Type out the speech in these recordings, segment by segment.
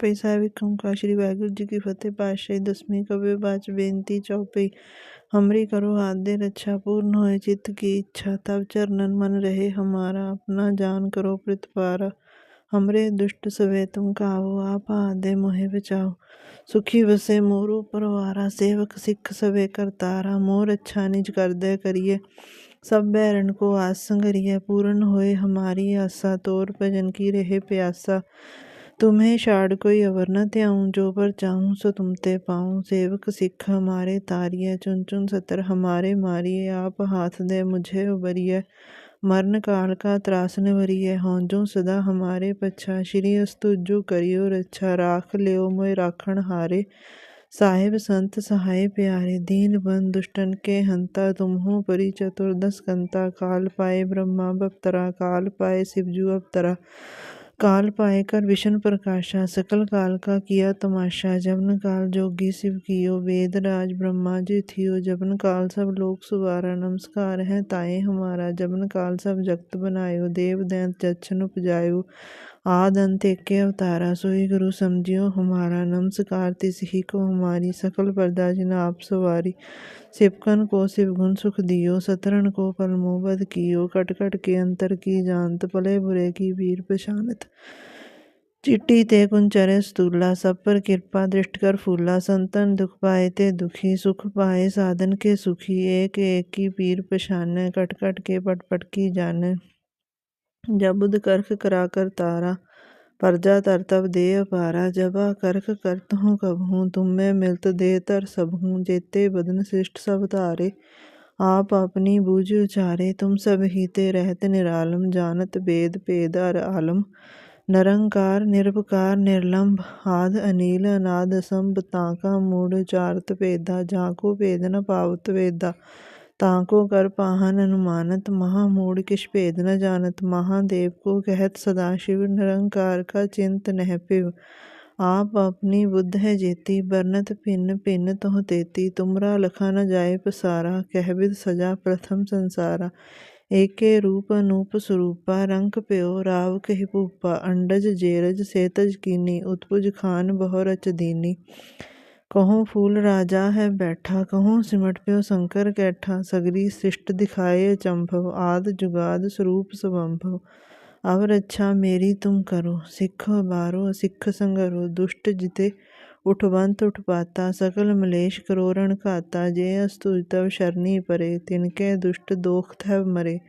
ਚੌਪਈ ਸਾਹਿਬ ਇੱਕ ਓਂਕਾਰ ਸ੍ਰੀ ਵਾਹਿਗੁਰੂ ਜੀ ਕੀ ਫਤਿਹ ਪਾਤਸ਼ਾਹੀ ਦਸਵੀਂ ਕਬੀ ਬਾਚ ਬੇਨਤੀ ਚੌਪਈ हमरी करो आद्य रक्षा पूर्ण होए चित्त की इच्छा तब चरणन मन रहे हमारा अपना जान करो प्रतिपारा हमरे दुष्ट सवे तुम काहो आप आदे मोहे बचाओ सुखी बसे मोरू परवारा सेवक सिख सवे करतारा मोर अच्छा निज कर दे करिए सब बैरन को आस संगरिए पूर्ण होए हमारी आशा तोर भजन की रहे प्यासा तुम्हें छाड़ कोई अवर न त्याऊं जो पर चाहूं सो तुम ते पाऊं सेवक सिख हमारे तारिय चुन चुन सतर हमारे मारिए आप हाथ दे मुझे उबरिए मरण काल का त्रास निवरिए होंजो सदा हमारे पच्छा श्री अस्तुजो करियो रक्षा राख लियो मोय राखण हारे साहिब संत सहाय प्यारे दीन बन दुष्टन के हंता तुम हो परि चतुर्दश कंता काल पाए ब्रह्मा बप्तरा काल पाए शिवजू अवतरा काल पाए कर विष्णु प्रकाशा सकल काल का किया तमाशा जबन काल जोगी शिव कियो वेद राज ब्रह्मा जी थियो जबन काल सब लोग सुवारा नमस्कार है ताए हमारा जबन काल सब जगत बनायो देव दैंत जच्छन उपजायो आद अंत एके अवतारा सोई गुरु समझियो हमारा नमस्कार तिस ही को हमारी सकल परदा जिन आप सवारी सिपकन को शिव गुण सुख दियो सतरन को पलमो बद कियो कट कट के अंतर की जानत पले बुरे की वीर पछानत चिट्टी ते कुंचरे स्तूला सब पर कृपा दृष्ट कर फूला संतन दुख पाए ते दुखी सुख पाए साधन के सुखी एक एक की पीर पछाने कट कट के पट पट की जाने जब बुध करख करा कर तारा परजा तर तब दे अपारा जबा करख करत हूँ कब हूँ तुम में मिलत दे तर सब हूँ जेते बदन श्रेष्ठ सब तारे आप अपनी बूझ उचारे तुम सब ही ते रहत निरालम जानत वेद पेद अर आलम निरंकार निरपकार निर्लंब आद अनिल अनाद असंभ ताका मूढ़ चारत भेदा जाको भेद न पावत वेदा ताको कर पाहन अनुमानत महामूढ़ किश भेद न जानत महादेव को कहत सदाशिव निरंकार का चिंत नह पिव आप अपनी बुद्ध है जेती बरनत भिन्न भिन्न तोह तेती तुमरा लखा न जाए पसारा कहबिद सजा प्रथम संसारा ਏਕੇ ਰੂਪ ਅਨੂਪ ਸਰੂਪਾ ਰੰਗ ਪਿਓ ਰਾਵ ਕਹਿ ਭੂਪਾ ਅੰਡਜ ਜੇਰਜ ਸੇਤਜ ਕੀਨੀ ਉਤਪੁਜ ਖਾਨ ਬਹੁ ਰਚ ਦੀਨੀ ਕਹੋ ਫੂਲ ਰਾਜਾ ਹੈ ਬੈਠਾ, ਕਹੋ ਸਿਮਟ ਪਿਓ ਸ਼ੰਕਰ ਕੈਠਾ, ਸਗਰੀ ਸ੍ਰਿਸ਼ਟ ਦਿਖਾਏ ਚੰਭਵ, ਆਦ ਜੁਗਾਦ ਸਰੂਪ ਸਵੰਭਵ। ਅਵ ਰੱਛਾ ਮੇਰੀ ਤੁਮ ਕਰੋ, ਸਿੱਖ ਬਾਰੋ, ਸਿੱਖ ਸੰਗਰੋ, ਦੁਸ਼ਟ ਜਿਤੇ ਉਠਵੰਤ ਉਠਪਾਤਾ ਸਕਲ ਮਲੇਸ਼ ਕਰੋਰਣ ਘਾਤਾ, ਜੇ ਅਸਤੁਜ ਤਵ ਸ਼ਰਨੀ ਪਰੇ ਤਿਨਕੇ ਦੁਸ਼ਟ ਦੋਖ ਥਵ ਮਰੇ।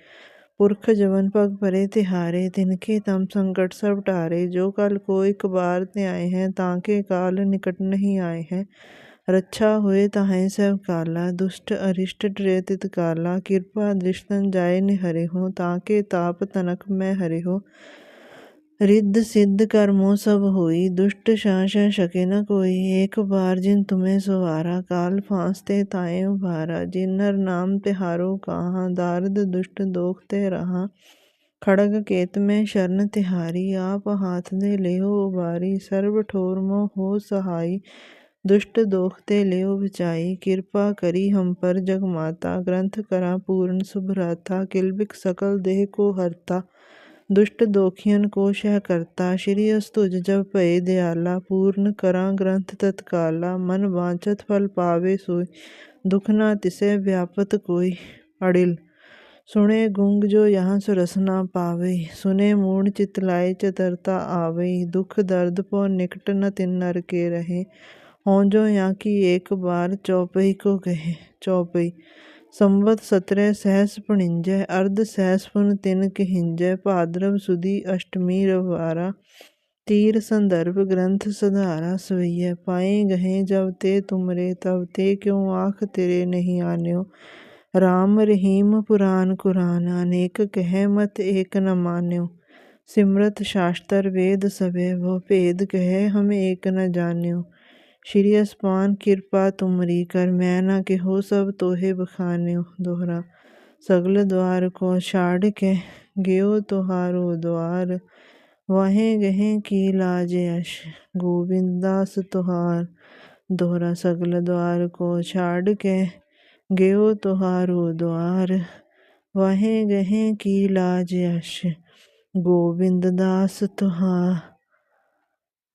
ਪੁਰਖ ਜਵਨ ਪਗ ਪਰੇ ਤਿਹਾਰੇ ਤਿਨਕੇ ਤਮ ਸੰਕਟ ਸਭ ਟਾਰੇ ਜੋ ਕਲ ਕੋ ਇੱਕ ਬਾਰ ਤੇ ਆਏ ਹੈ ਤਾਂ ਕੇ ਕਾਲ ਨਿਕਟ ਨਹੀਂ ਆਏ ਹੈ ਰੱਛਾ ਹੋਏ ਤਾਹੇ ਸਭ ਕਾਲਾ ਦੁਸ਼ਟ ਅਰਿਸ਼ਟ ਡਰੇ ਤਿਤ ਕਾਲਾ ਕਿਰਪਾ ਦ੍ਰਿਸ਼ਤਨ ਜਾਏ ਨਿਹਰੇ ਹੋ ਤਾਂ ਕੇ ਤਾਪ ਤਨਕ ਮੈਂ ਹਰੇ ਹੋ रिद्ध सिद्ध कर्मों सब होई दुष्ट शास शके न कोई एक बार जिन तुम्हें सवारा काल फांसते ताए उभारा जिन्नर नाम तिहारो कहाँ दारद दुष्ट दोख ते रहा खड़ग केत में शरण तिहारी आप हाथ दे लेहो उबारी सर्व ठोर मोह हो सहाई दुष्ट दोख ते लेहो बचाई कृपा करी हम पर जग माता ग्रंथ करा पूर्ण सुभराता किलबिक सकल देह को हरता ਦੁਸ਼ਟ ਦੋਖੀਆਂ ਕੋ ਸ਼ਹਿ ਕਰਤਾ ਸ਼੍ਰੀ ਅਸਤੁਜ ਜਬ ਭਏ ਦਿਆਲਾ ਪੂਰਨ ਕਰਾਂ ਗ੍ਰੰਥ ਤਤਕਾਲਾ ਮਨ ਵਾਂਚਤ ਫਲ ਪਾਵੇ ਸੋਈ ਦੁਖ ਨਾ ਤਿਸੇ ਵਿਆਪਤ ਕੋਈ ਅੜਿਲ ਸੁਣੇ ਗੁੰਗ ਜੋ ਯਹਾਂ ਸੁਰਸ ਨਾ ਪਾਵੇ ਸੁਨੇ ਮੂੜ ਚਿਤ ਲਾਏ ਚਤਰਤਾ ਆਵੇ ਦੁਖ ਦਰਦ ਪੋ ਨਿਕਟ ਨ ਤਿਨ ਨਰ ਕੇ ਰਹੇ ਹੋਂ ਜੋ ਯਹਾਂ ਕੀ ਏਕ ਬਾਰ ਚੌਪਈ ਕੋ ਕਹੇ ਚੌਪਈ ਸੰਵਤ ਸਤਰੇ ਸਹਿਸ ਪਣਿੰਜੈ ਅਰਧ ਸਹਿਸ ਪੁਨ ਤਿਨ ਕਿਹਿੰਜੈ, ਭਾਦਰਵ ਸੁਦੀ ਅਸ਼ਟਮੀ ਰਵਾਰਾ ਤੀਰ ਸੰਦਰਭ ਗ੍ਰੰਥ ਸਧਾਰਾ ਸਵਈਐ, ਪਾਏ ਗਹੇ ਜਬ ਤੇ ਤੁਮਰੇ, ਤਬ ਤੇ ਕਿਉ ਆਖ ਤੇਰੇ ਨਹੀਂ ਆਨਿਓ? ਰਾਮ ਰਹੀਮ ਪੁਰਾਨ ਕੁਰਾਨ, ਅਨੇਕ ਕਹਿ ਮਤ ਏਕ ਨ ਮਾਨਿਓ। ਸਿਮਰਤ ਸ਼ਾਸਤਰ ਵੇਦ ਸਵੇ ਵੋ ਭੇਦ ਕਹੇ ਹਮ ਏਕ ਨ ਜਾਣਿਓ। ਸ਼੍ਰੀ ਅਸਪਾਨ ਕਿਰਪਾ ਤੁਮਰੀ ਕਰ, ਮੈਂ ਨਾ ਕਿਹੋ ਸਭ ਤੋਹੇ ਬਖਾਨਿਓ ਦੋਹਰਾ। ਸਗਲ ਦਵਾਰ ਕੋ ਛਾੜ ਕੇ ਗਿਓ ਤੁਹਾਰੋ ਦਵਾਰ। ਵਾਹੇ ਗਹੇ ਕੀ ਲਾਜ ਅਸ਼, ਗੋਬਿੰਦ ਦਾਸ ਤੁਹਾਰ। ਦੋਹਰਾ, ਸਗਲ ਦਵਾਰ ਕੋ ਛਾੜ ਕੇ ਗਿਓ ਤੁਹਾਰੋ ਦਵਾਰ। ਵਾਹੇ ਗਹਿ ਕੀ ਲਾਜ ਅਸ਼, ਗੋਬਿੰਦ ਦਾਸ ਤੁਹਾਰ